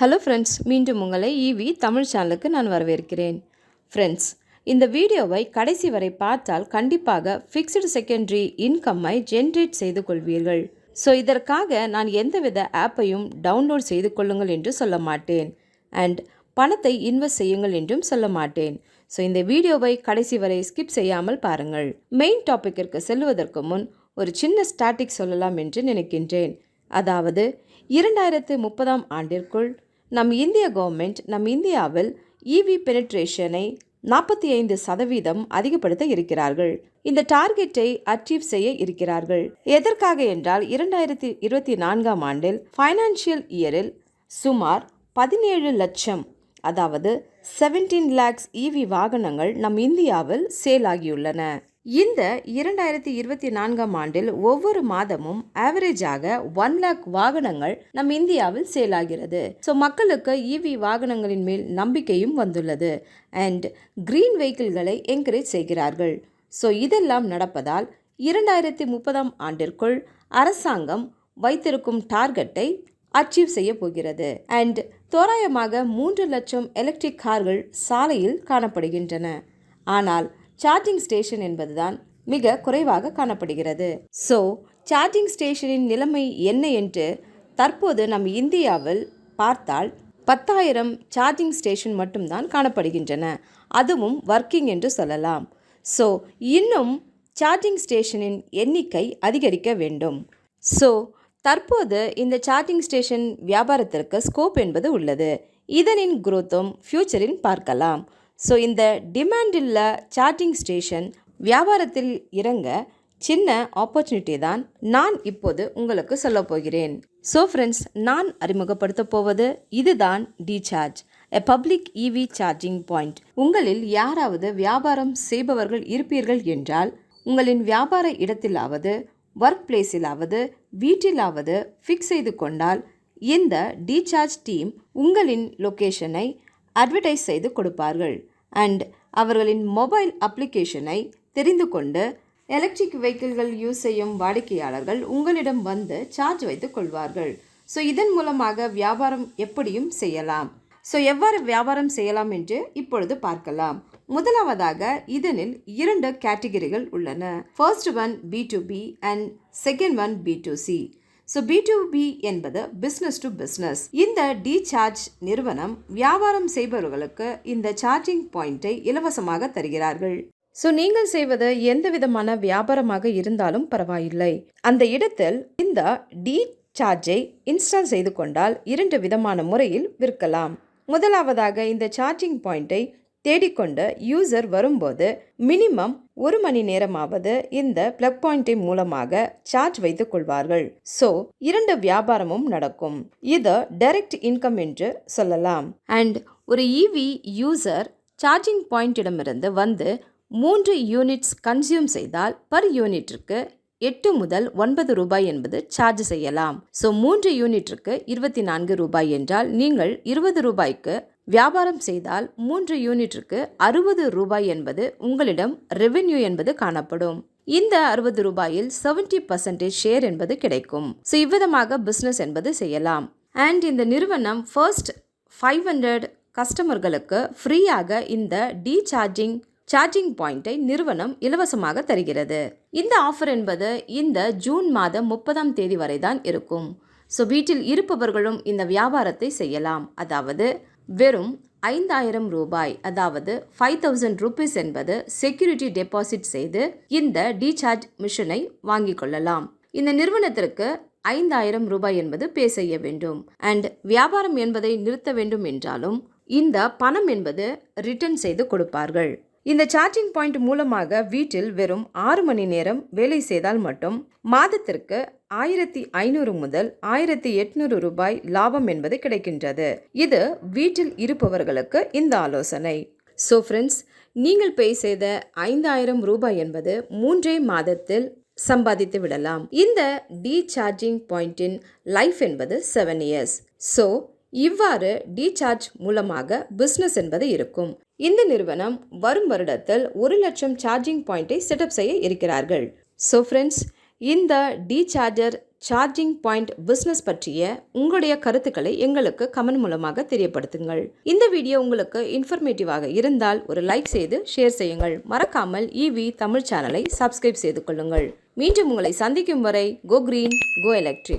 Hello friends மீண்டும் உங்களை EV Tamil சேனலுக்கு நான் வரவேற்கிறேன். ஃப்ரெண்ட்ஸ் இந்த வீடியோவை கடைசி வரை பார்த்தால் கண்டிப்பாக ஃபிக்ஸ்டு செகண்டரி இன்கம்மை ஜென்ரேட் செய்து கொள்வீர்கள். ஸோ இதற்காக நான் எந்தவித ஆப்பையும் டவுன்லோட் செய்து கொள்ளுங்கள் என்று சொல்ல மாட்டேன். அண்ட் பணத்தை இன்வெஸ்ட் செய்யுங்கள் என்றும் சொல்ல மாட்டேன். ஸோ இந்த வீடியோவை கடைசி வரை ஸ்கிப் செய்யாமல் பாருங்கள். மெயின் டாப்பிக்கிற்கு செல்வதற்கு முன் ஒரு சின்ன ஸ்டாட்டிக் சொல்லலாம் என்று நினைக்கின்றேன். அதாவது இரண்டாயிரத்து முப்பதாம் ஆண்டிற்குள் நம் இந்திய கவர்மெண்ட் நம் இந்தியாவில் இவி பெனிட்ரேஷனை நாற்பத்தி ஐந்து சதவீதம் அதிகப்படுத்த இருக்கிறார்கள். இந்த டார்கெட்டை அச்சீவ் செய்ய இருக்கிறார்கள். எதற்காக என்றால் இரண்டாயிரத்தி இருபத்தி நான்காம் ஆண்டில் ஃபைனான்சியல் இயரில் சுமார் பதினேழு லட்சம் அதாவது செவன்டீன் லேக்ஸ் இவி வாகனங்கள் நம் இந்தியாவில் சேல் ஆகியுள்ளன. இந்த இரண்டாயிரத்தி இருபத்தி நான்காம் ஆண்டில் ஒவ்வொரு மாதமும் ஆவரேஜாக ஒன் லேக் வாகனங்கள் நம் இந்தியாவில் சேல் ஆகிறது. ஸோ மக்களுக்கு இவி வாகனங்களின் மேல் நம்பிக்கையும் வந்துள்ளது. அண்ட் கிரீன் வெஹிக்கிள்களை என்கரேஜ் செய்கிறார்கள். ஸோ இதெல்லாம் நடப்பதால் இரண்டாயிரத்தி முப்பதாம் ஆண்டிற்குள் அரசாங்கம் வைத்திருக்கும் டார்கெட்டை அச்சீவ் செய்ய போகிறது. அண்ட் தோராயமாக மூன்று லட்சம் எலக்ட்ரிக் கார்கள் சாலையில் காணப்படுகின்றன. ஆனால் சார்ஜிங் ஸ்டேஷன் என்பதுதான் மிக குறைவாக காணப்படுகிறது. ஸோ சார்ஜிங் ஸ்டேஷனின் நிலைமை என்ன என்று தற்போது நம் இந்தியாவில் பார்த்தால் பத்தாயிரம் சார்ஜிங் ஸ்டேஷன் மட்டும்தான் காணப்படுகின்றன. அதுவும் ஒர்க்கிங் என்று சொல்லலாம். ஸோ இன்னும் சார்ஜிங் ஸ்டேஷனின் எண்ணிக்கை அதிகரிக்க வேண்டும். ஸோ தற்போது இந்த சார்ஜிங் ஸ்டேஷன் வியாபாரத்திற்கு ஸ்கோப் என்பது உள்ளது. இதனின் குரோத்தும் ஃப்யூச்சரில் பார்க்கலாம். ஸோ இந்த டிமாண்டில் சார்ஜிங் ஸ்டேஷன் வியாபாரத்தில் இறங்க சின்ன ஆப்பர்ச்சுனிட்டி தான் நான் இப்போது உங்களுக்கு சொல்ல போகிறேன். ஸோ ஃப்ரெண்ட்ஸ் நான் அறிமுகப்படுத்த போவது இதுதான் Decharge a public EV charging point உங்களில் யாராவது வியாபாரம் செய்பவர்கள் இருப்பீர்கள் என்றால் உங்களின் வியாபார இடத்திலாவது ஒர்க் பிளேஸிலாவது வீட்டிலாவது ஃபிக்ஸ் செய்து கொண்டால் இந்த டீசார்ஜ் டீம் உங்களின் லொக்கேஷனை அட்வர்டைஸ் செய்து கொடுப்பார்கள். அண்ட் அவர்களின் மொபைல் அப்ளிகேஷனை தெரிந்து கொண்டு எலக்ட்ரிக் வெஹிக்கிள்கள் யூஸ் செய்யும் வாடிக்கையாளர்கள் உங்களிடம் வந்து சார்ஜ் வைத்து கொள்வார்கள். ஸோ இதன் மூலமாக வியாபாரம் எப்படியும் செய்யலாம். ஸோ எவ்வாறு வியாபாரம் செய்யலாம் என்று இப்பொழுது பார்க்கலாம். முதலாவதாக இதனில் இரண்டு கேட்டகரிகள் உள்ளன. First one B to B and second one B to C so B to B என்பது பிஸ்னஸ் டு பிஸ்னஸ் இந்த டிசார்ஜ் நிறுவனம் வியாபாரம் செய்பவர்களுக்கு இந்த சார்ஜிங் பாயிண்டை இலவசமாக தருகிறார்கள். ஸோ நீங்கள் செய்வது எந்த விதமான வியாபாரமாக இருந்தாலும் பரவாயில்லை. அந்த இடத்தில் இந்த டி சார்ஜை இன்ஸ்டால் செய்து கொண்டால் இரண்டு விதமான முறையில் விற்கலாம். முதலாவதாக இந்த சார்ஜிங் பாயிண்டை தேடிக்கொண்டு யூசர் வரும்போது மினிமம் ஒரு மணி நேரமாவது இந்த பிளக் பாயிண்டை மூலமாக சார்ஜ் வைத்துக் கொள்வார்கள். ஸோ இரண்டு வியாபாரமும் நடக்கும். இது டைரக்ட் இன்கம் என்று சொல்லலாம். அண்ட் ஒரு இவி யூசர் சார்ஜிங் பாயிண்டிடமிருந்து வந்து மூன்று யூனிட்ஸ் கன்சியூம் செய்தால் பர் யூனிட்டிற்கு எட்டு முதல் ஒன்பது ரூபாய் என்பது சார்ஜ் செய்யலாம். ஸோ மூன்று யூனிட்டிற்கு இருபத்தி நான்கு ரூபாய் என்றால் நீங்கள் இருபது ரூபாய்க்கு வியாபாரம் செய்தால் மூன்று யூனிட்டிற்கு அறுபது ரூபாய் என்பது உங்களிடம் ரெவென்யூ என்பது காணப்படும். இந்த அறுபது ரூபாயில் செவன்டி பர்சன்டேஜ் ஷேர் என்பது கிடைக்கும். ஸோ இவ்விதமாக பிஸ்னஸ் என்பது செய்யலாம். அண்ட் இந்த நிறுவனம் ஃபர்ஸ்ட் ஃபைவ் ஹண்ட்ரட் கஸ்டமர்களுக்கு ஃப்ரீயாக இந்த டி சார்ஜிங் சார்ஜிங் பாயிண்டை நிறுவனம் இலவசமாக தருகிறது. இந்த ஆஃபர் என்பது இந்த ஜூன் மாதம் முப்பதாம் தேதி வரை தான் இருக்கும். ஸோ வீட்டில் இருப்பவர்களும் இந்த வியாபாரத்தை செய்யலாம். அதாவது வெறும் ஐந்தாயிரம் ரூபாய் அதாவது ஃபைவ் தௌசண்ட் ருபீஸ் என்பது செக்யூரிட்டி டெபாசிட் செய்து இந்த டீசார்ஜ் மிஷினை வாங்கிக் கொள்ளலாம். இந்த நிறுவனத்திற்கு ஐந்தாயிரம் ரூபாய் என்பது பே செய்ய வேண்டும். அண்ட் வியாபாரம் என்பதை நிறுத்த வேண்டும் என்றாலும் இந்த பணம் என்பது ரிட்டர்ன் செய்து கொடுப்பார்கள். இந்த சார்ஜிங் பாயிண்ட் மூலமாக வீட்டில் வெறும் ஆறு மணி நேரம் வேலை செய்தால் மட்டும் மாதத்திற்கு ஆயிரத்தி ஐநூறு முதல் ஆயிரத்தி எட்நூறு ரூபாய் லாபம் என்பது கிடைக்கின்றது. இது வீட்டில் இருப்பவர்களுக்கு இந்த ஆலோசனை. ஸோ ஃப்ரெண்ட்ஸ் நீங்கள் பே செய்த ஐந்தாயிரம் ரூபாய் என்பது மூன்றே மாதத்தில் சம்பாதித்து விடலாம். இந்த டி சார்ஜிங் பாயிண்டின் லைஃப் என்பது செவன் இயர்ஸ் ஸோ இவ்வாறு டீசார்ஜ் மூலமாக பிஸ்னஸ் என்பது இருக்கும். இந்த நிறுவனம் வரும் வருடத்தில் ஒரு லட்சம் சார்ஜிங் பாயிண்ட்டை செட்டப் செய்ய இருக்கிறார்கள். ஸோ ஃப்ரெண்ட்ஸ் இந்த டீசார்ஜர் சார்ஜிங் பாயிண்ட் பிஸ்னஸ் பற்றிய உங்களுடைய கருத்துக்களை எங்களுக்கு கமெண்ட் மூலமாக தெரியப்படுத்துங்கள். இந்த வீடியோ உங்களுக்கு இன்ஃபர்மேட்டிவாக இருந்தால் ஒரு லைக் செய்து ஷேர் செய்யுங்கள். மறக்காமல் ஈவி தமிழ் சேனலை சப்ஸ்கிரைப் செய்து கொள்ளுங்கள். மீண்டும் உங்களை சந்திக்கும் வரை கோ கிரீன் கோ எலக்ட்ரிக்